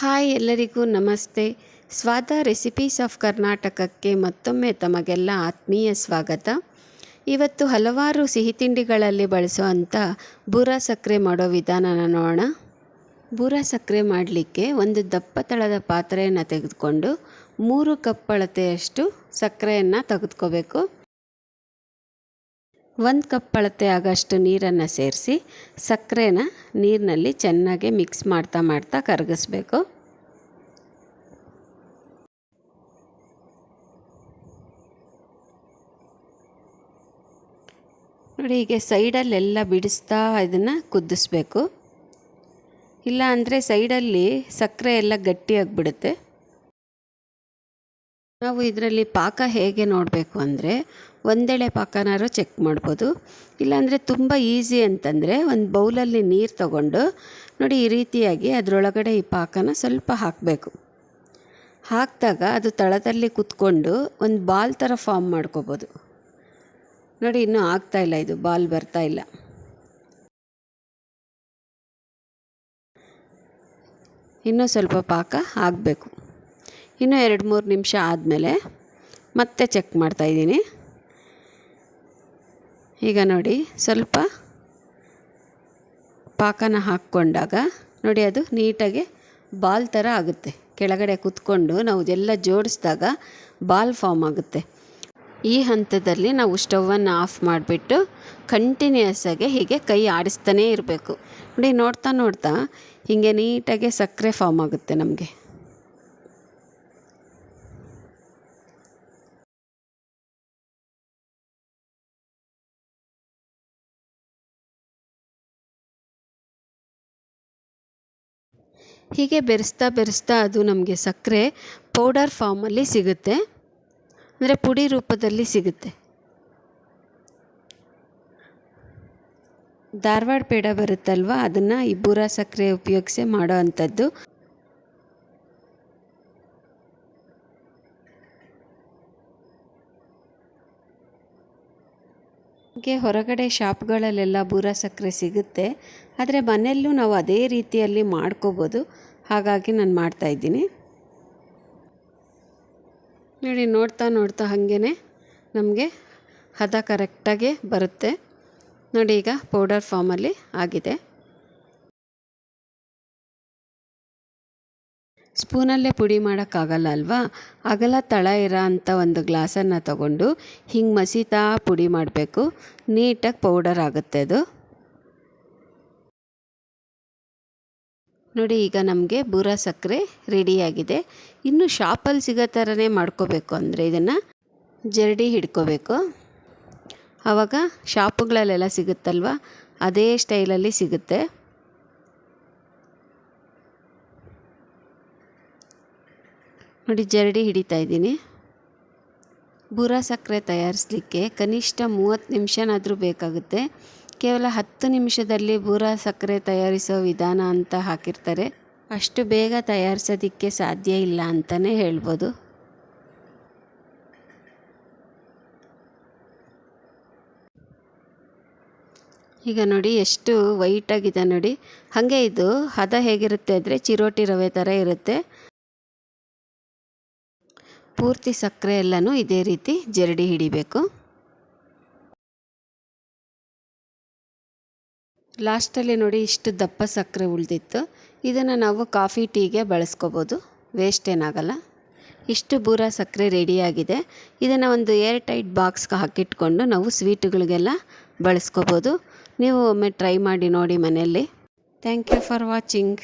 Hi ಎಲ್ಲರಿಗೂ ನಮಸ್ತೆ. ಸ್ವಾದ ರೆಸಿಪೀಸ್ ಆಫ್ ಕರ್ನಾಟಕಕ್ಕೆ ಮತ್ತೊಮ್ಮೆ ತಮಗೆಲ್ಲ ಆತ್ಮೀಯ ಸ್ವಾಗತ. ಇವತ್ತು ಹಲವಾರು ಸಿಹಿ ತಿಂಡಿಗಳಲ್ಲಿ ಬಳಸುವಂಥ ಬೂರ ಸಕ್ಕರೆ ಮಾಡೋ ವಿಧಾನನ ನೋಡೋಣ. ಬೂರ ಸಕ್ಕರೆ ಮಾಡಲಿಕ್ಕೆ ಒಂದು ದಪ್ಪ ತಳದ ಪಾತ್ರೆಯನ್ನು ತೆಗೆದುಕೊಂಡು ಮೂರು ಕಪ್ ಅಳತೆಯಷ್ಟು ಸಕ್ಕರೆಯನ್ನು ತೆಗೆದುಕೋಬೇಕು. ಒಂದು ಕಪ್ ಅಳತೆ ಆಗೋಷ್ಟು ನೀರನ್ನು ಸೇರಿಸಿ ಸಕ್ಕರೆನ ನೀರಿನಲ್ಲಿ ಚೆನ್ನಾಗಿ ಮಿಕ್ಸ್ ಮಾಡ್ತಾ ಮಾಡ್ತಾ ಕರಗಿಸ್ಬೇಕು. ನೋಡಿ ಹೀಗೆ ಸೈಡಲ್ಲೆಲ್ಲ ಬಿಡಿಸ್ತಾ ಇದನ್ನು ಕುದಿಸ್ಬೇಕು. ಇಲ್ಲ ಅಂದರೆ ಸೈಡಲ್ಲಿ ಸಕ್ಕರೆ ಎಲ್ಲ ಗಟ್ಟಿಯಾಗಿಬಿಡುತ್ತೆ ನಾವು ಇದರಲ್ಲಿ ಪಾಕ ಹೇಗೆ ನೋಡಬೇಕು ಅಂದರೆ ಒಂದೆಳೆ ಪಾಕನಾರು ಚೆಕ್ ಮಾಡ್ಬೋದು. ಇಲ್ಲಾಂದರೆ ತುಂಬ ಈಸಿ ಅಂತಂದರೆ ಒಂದು ಬೌಲಲ್ಲಿ ನೀರು ತಗೊಂಡು ನೋಡಿ ಈ ರೀತಿಯಾಗಿ ಅದರೊಳಗಡೆ ಈ ಪಾಕನ ಸ್ವಲ್ಪ ಹಾಕಬೇಕು. ಹಾಕಿದಾಗ ಅದು ತಳದಲ್ಲಿ ಕುತ್ಕೊಂಡು ಒಂದು ಬಾಲ್ ಥರ ಫಾರ್ಮ್ ಮಾಡ್ಕೋಬೋದು. ನೋಡಿ ಇನ್ನೂ ಆಗ್ತಾಯಿಲ್ಲ ಇದು ಬಾಲ್ ಬರ್ತಾ ಇಲ್ಲ. ಇನ್ನೂ ಸ್ವಲ್ಪ ಪಾಕ ಆಗಬೇಕು. ಇನ್ನೂ ಎರಡು ಮೂರು ನಿಮಿಷ ಆದಮೇಲೆ ಮತ್ತೆ ಚೆಕ್ ಮಾಡ್ತಾಯಿದ್ದೀನಿ ಈಗ ನೋಡಿ, ಸ್ವಲ್ಪ ಪಾಕನ ಹಾಕ್ಕೊಂಡಾಗ ನೋಡಿ ಅದು ನೀಟಾಗಿ ಬಾಲ್ ಥರ ಆಗುತ್ತೆ. ಕೆಳಗಡೆ ಕುತ್ಕೊಂಡು ನಾವು ಇದೆಲ್ಲ ಜೋಡಿಸಿದಾಗ ಬಾಲ್ ಫಾರ್ಮ್ ಆಗುತ್ತೆ. ಈ ಹಂತದಲ್ಲಿ ನಾವು ಸ್ಟವನ್ನು ಆಫ್ ಮಾಡಿಬಿಟ್ಟು ಕಂಟಿನ್ಯೂಯಸ್ ಆಗಿ ಹೀಗೆ ಕೈ ಆಡಿಸ್ತಾನೇ ಇರಬೇಕು. ನೋಡಿ, ನೋಡ್ತಾ ನೋಡ್ತಾ ಹೀಗೆ ನೀಟಾಗಿ ಸಕ್ಕರೆ ಫಾರ್ಮ್ ಆಗುತ್ತೆ ನಮಗೆ. ಹೀಗೆ ಬೆರೆಸ್ತಾ ಬೆರೆಸ್ತಾ ಅದು ನಮಗೆ ಸಕ್ಕರೆ ಪೌಡರ್ ಫಾರ್ಮಲ್ಲಿ ಸಿಗುತ್ತೆ. ಅಂದರೆ ಪುಡಿ ರೂಪದಲ್ಲಿ ಸಿಗುತ್ತೆ. ಧಾರವಾಡ ಪೇಡ ಬರುತ್ತಲ್ವ? ಅದನ್ನು ಈ ಸಕ್ಕರೆ ಉಪಯೋಗಿಸಿ ಮಾಡೋ ಅಂಥದ್ದು. ಹೀಗೆ ಹೊರಗಡೆ ಶಾಪ್ಗಳಲ್ಲೆಲ್ಲ ಬೂರ ಸಕ್ಕರೆ ಸಿಗುತ್ತೆ. ಆದರೆ ಮನೆಯಲ್ಲೂ ನಾವು ಅದೇ ರೀತಿಯಲ್ಲಿ ಮಾಡ್ಕೋಬೋದು. ಹಾಗಾಗಿ ನಾನು ಮಾಡ್ತಾಯಿದ್ದೀನಿ ನೋಡಿ, ನೋಡ್ತಾ ನೋಡ್ತಾ ಹಾಗೇ ನಮಗೆ ಹದ ಕರೆಕ್ಟಾಗಿ ಬರುತ್ತೆ. ನೋಡಿ, ಈಗ ಪೌಡರ್ ಫಾರ್ಮಲ್ಲಿ ಆಗಿದೆ. ಸ್ಪೂನಲ್ಲೇ ಪುಡಿ ಮಾಡೋಕ್ಕಾಗಲ್ಲ ಅಲ್ವಾ? ಅಗಲ ತಳ ಇರೋ ಅಂಥ ಒಂದು ಗ್ಲಾಸನ್ನು ತಗೊಂಡು ಹಿಂಗೆ ಮಸೀತಾ ಪುಡಿ ಮಾಡಬೇಕು. ನೀಟಾಗಿ ಪೌಡರ್ ಆಗುತ್ತೆ ಅದು. ನೋಡಿ, ಈಗ ನಮಗೆ ಬೂರ ಸಕ್ಕರೆ ರೆಡಿಯಾಗಿದೆ ಇನ್ನು ಶಾಪಲ್ಲಿ ಸಿಗೋ ಥರನೇ ಮಾಡ್ಕೋಬೇಕು ಅಂದರೆ ಇದನ್ನು ಜರಡಿ ಹಿಡ್ಕೋಬೇಕು. ಆವಾಗ ಶಾಪುಗಳಲ್ಲೆಲ್ಲ ಸಿಗುತ್ತಲ್ವ? ಅದೇ ಸ್ಟೈಲಲ್ಲಿ ಸಿಗುತ್ತೆ. ನೋಡಿ, ಜರಡಿ ಹಿಡಿತಾ ಇದ್ದೀನಿ. ಬೂರ ಸಕ್ಕರೆ ತಯಾರಿಸಲಿಕ್ಕೆ ಕನಿಷ್ಠ ಮೂವತ್ತು ನಿಮಿಷನಾದರೂ ಬೇಕಾಗುತ್ತೆ. ಕೇವಲ ಹತ್ತು ನಿಮಿಷದಲ್ಲಿ ಬೂರ ಸಕ್ಕರೆ ತಯಾರಿಸೋ ವಿಧಾನ ಅಂತ ಹಾಕಿರ್ತಾರೆ. ಅಷ್ಟು ಬೇಗ ತಯಾರಿಸೋದಕ್ಕೆ ಸಾಧ್ಯ ಇಲ್ಲ ಅಂತಲೇ ಹೇಳ್ಬೋದು. ಈಗ ನೋಡಿ, ಎಷ್ಟು ವೈಟಾಗಿದೆ ನೋಡಿ. ಹಾಗೆ ಇದು, ಹದ ಹೇಗಿರುತ್ತೆ ಅಂದರೆ ಚಿರೋಟಿ ರವೆ ಥರ ಇರುತ್ತೆ. ಪೂರ್ತಿ ಸಕ್ಕರೆ ಎಲ್ಲನೂ ಇದೇ ರೀತಿ ಜರಡಿ ಹಿಡಿಬೇಕು. ಲಾಸ್ಟಲ್ಲಿ ನೋಡಿ ಇಷ್ಟು ದಪ್ಪ ಸಕ್ಕರೆ ಉಳಿದಿತ್ತು. ಇದನ್ನು ನಾವು ಕಾಫಿ ಟೀಗೆ ಬಳಸ್ಕೋಬೋದು. ವೇಸ್ಟ್ ಏನಾಗಲ್ಲ. ಇಷ್ಟು ಬೂರ ಸಕ್ಕರೆ ರೆಡಿಯಾಗಿದೆ ಇದನ್ನು ಒಂದು ಏರ್ ಟೈಟ್ ಬಾಕ್ಸ್ಗೆ ಹಾಕಿಟ್ಕೊಂಡು ನಾವು ಸ್ವೀಟುಗಳಿಗೆಲ್ಲ ಬಳಸ್ಕೋಬೋದು. ನೀವು ಒಮ್ಮೆ ಟ್ರೈ ಮಾಡಿ ನೋಡಿ ಮನೆಯಲ್ಲಿ. Thank you for watching.